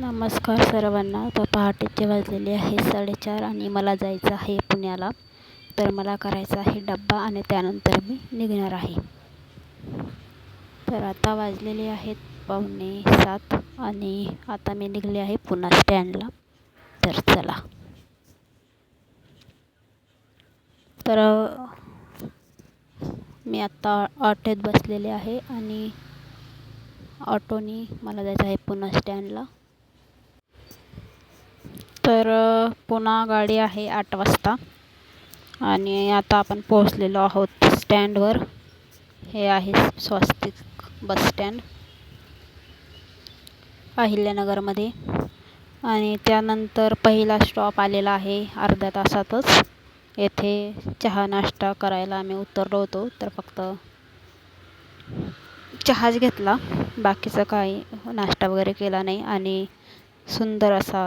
नमस्कार सर्वांना. तर पहाटेचे वाजलेले आहे साडेचार आणि मला जायचं आहे पुण्याला. तर मला करायचा आहे डब्बा आणि त्यानंतर मी निघणार आहे. तर आता वाजलेले आहेत पावणे सात आणि आता मी निघले आहे पुन्हा स्टँडला. तर चला. तर मी आत्ता ऑटोत बसलेले आहे आणि ऑटोनी मला जायचं आहे पुन्हा स्टँडला. तर पुन्हा गाडी आहे आठ वाजता. आणि आता आपण पोहोचलेलो आहोत स्टँडवर. हे आहे स्वस्तिक बस स्टँड. अहिल्यानगरमध्ये. आणि त्यानंतर पहिला स्टॉप आलेला आहे अर्ध्या तासातच. येथे चहा नाश्ता करायला आम्ही उतरलो होतो तर फक्त चहाच घेतला. बाकीचं काही नाश्ता वगैरे केला नाही. आणि सुंदर असा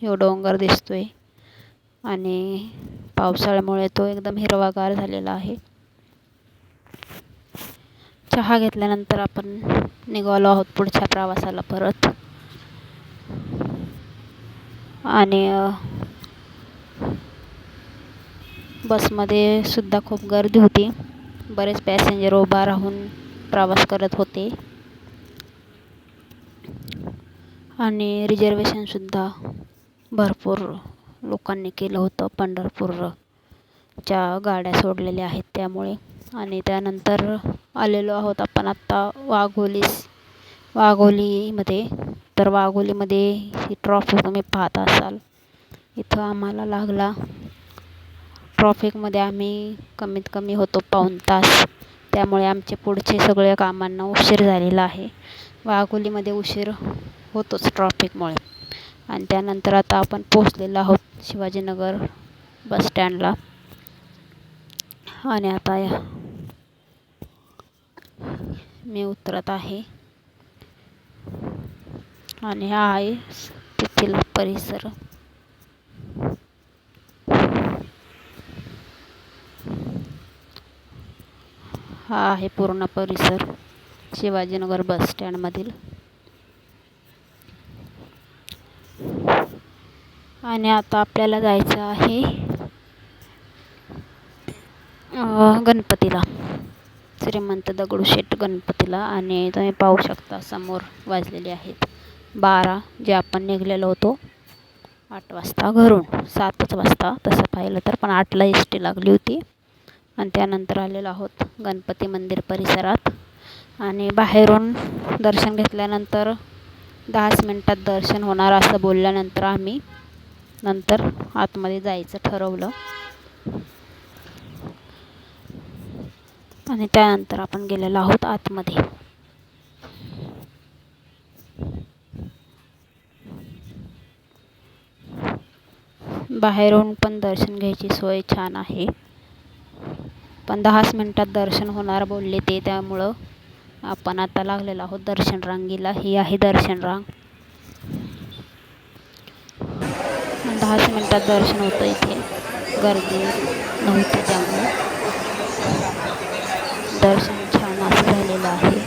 ह्यो डोंगर दिसतो आहे आणि पावसाळ्यामुळे तो एकदम हिरवागार झालेला आहे. चहा घेतल्यानंतर आपण निघालो आहोत पुढच्या प्रवासाला परत. आणि बसमध्ये सुद्धा खूप गर्दी होती. बरेच पॅसेंजर उभा राहून प्रवास करत होते. आणि रिजर्वेशनसुद्धा भरपूर लोकांनी केलं होतं. पंढरपूरच्या गाड्या सोडलेल्या आहेत त्यामुळे. आणि त्यानंतर आलेलो आहोत आपण आत्ता वाघोलीस. वाघोलीमध्ये तर वाघोलीमध्ये ही ट्रॉफिक तुम्ही पाहत असाल. इथं आम्हाला लागला. ट्रॉफिकमध्ये आम्ही कमीत कमी होतो पाऊण तास. त्यामुळे आमचे पुढचे सगळ्या कामांना उशीर झालेला आहे. वाघोलीमध्ये उशीर होतोच ट्रॉफिकमुळे आणि त्यानंतर आता आपण पोचलेलो आहोत शिवाजीनगर बस स्टँडला आणि आता या मी उतरत आहे. आणि हा आहे तेथील परिसर. हा आहे पूर्ण परिसर शिवाजीनगर बस स्टँडमधील आणि आता आपल्याला जायचं आहे गणपतीला. श्रीमंत दगडूशेठ गणपतीला आणि तुम्ही पाहू शकता समोर वाजलेले आहेत. बारा जे आपण निघलेलो होतो आठ वाजता घरून. सातच वाजता तसं पाहिलं तर पण आठला एस टी लागली होती. आणि त्यानंतर आलेलो आहोत गणपती मंदिर परिसरात. आणि बाहेरून दर्शन घेतल्यानंतर दहाच मिनटात दर्शन होणार असं बोलल्यानंतर आम्ही नंतर आतमध्ये जायचं ठरवलं. आणि त्यानंतर आपण गेलेलो आहोत आतमध्ये. बाहेरून पण दर्शन घ्यायची सोय छान आहे. पण दहाच मिनटात दर्शन होणार बोलले ते त्यामुळं आपण आता लागलेलो आहोत दर्शन रांगेला. ही आहे दर्शन रांग. दहाच मिनटात दर्शन होतं इथे. गर्दी नव्हती त्यामुळे. दर्शन छान असं झालेलं आहे.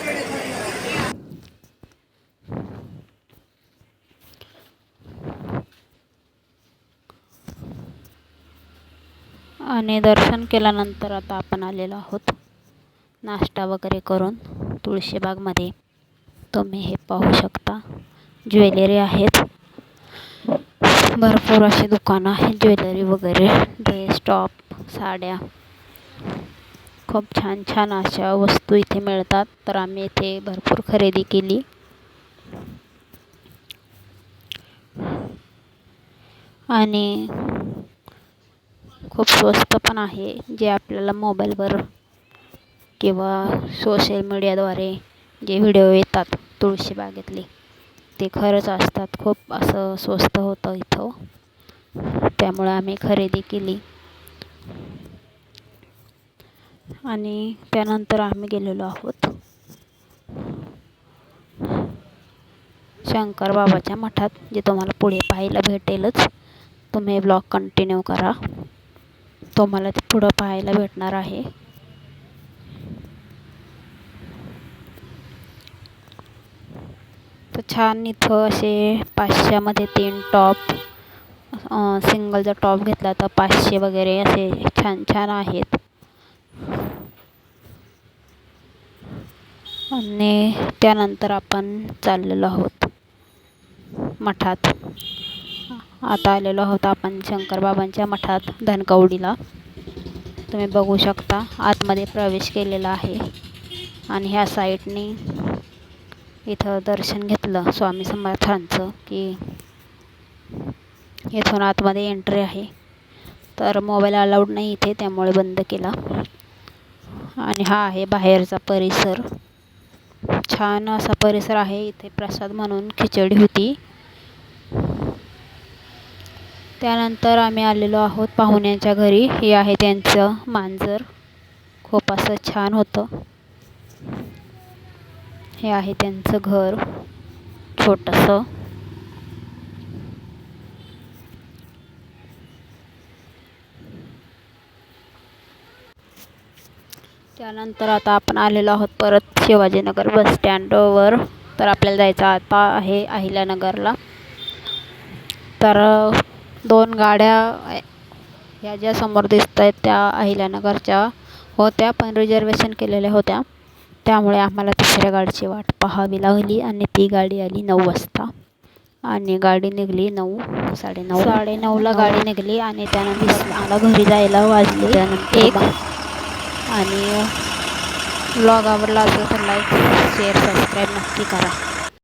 आणि दर्शन केल्यानंतर आता आपण आलेलो आहोत. नाश्ता वगैरे करून तुळशीबागमध्ये. तुम्ही हे पाहू शकता. ज्वेलरी आहेत. भरपूर असे दुकानं आहेत ज्वेलरी वगैरे ड्रेस टॉप साड्या. खूप छान छान अशा वस्तू इथे मिळतात. तर आम्ही इथे भरपूर खरेदी केली. आणि खूप स्वस्त पण आहे जे आपल्याला मोबाईलवर किंवा सोशल मीडियाद्वारे जे व्हिडिओ येतात तुळशीबागेतले ते खरंच असतात. खूप असं स्वस्त होतं इथं. त्यामुळं आम्ही खरेदी केली. आणि त्यानंतर आम्ही गेलेलो आहोत. शंकर बाबाच्या मठात जे तुम्हाला पुढे पाहायला भेटेलच. तुम्ही ब्लॉग कंटिन्यू करा. तुम्हाला ते पुढं पाहायला भेटणार आहे. तर छान इथं असे पाचशेमध्ये तीन टॉप सिंगल जर टॉप घेतला तर पाचशे वगैरे असे छान छान आहेत. आणि त्यानंतर आपण चाललेलो आहोत मठात. आता आलेलो आहोत आपण शंकरबाबांच्या मठात धनकवडीला. तुम्ही बघू शकता आतमध्ये प्रवेश केलेला आहे. आणि ह्या साईडने इथं दर्शन घेतलं स्वामी समर्थांचं की इथून आतमध्ये एंट्री आहे. तर मोबाईल अलाउड नाही इथे त्यामुळे बंद केला. आणि हा आहे बाहेरचा परिसर. छान असा परिसर आहे इथे प्रसाद म्हणून खिचडी होती. त्यानंतर आम्ही आलेलो आहोत पाहुण्यांच्या घरी. हे आहे त्यांचं मांजर. खूप असं छान होतं. हे आहे त्यांचं घर छोटंसं. त्यानंतर आता आपण आलेलो आहोत परत शिवाजीनगर बस स्टँडवर. तर आपल्याला जायचं आता आहे अहिल्यानगरला. तर दोन गाड्या ह्या ज्या समोर दिसत आहेत त्या अहिल्यानगरच्या होत्या पण रिजर्वेशन केलेल्या होत्या. त्यामुळे आम्हाला तिसऱ्या गाडीची वाट पाहावी लागली आणि ती गाडी आली नऊ वाजता. आणि गाडी निघाली नऊ साडेनऊ. साडेनऊला गाडी निघाली आणि त्यानंतर मला घरी जायला वाजले. त्यानंतर एक आणि ब्लॉग आवडला असेल तर लाईक शेअर सबस्क्राईब नक्की करा.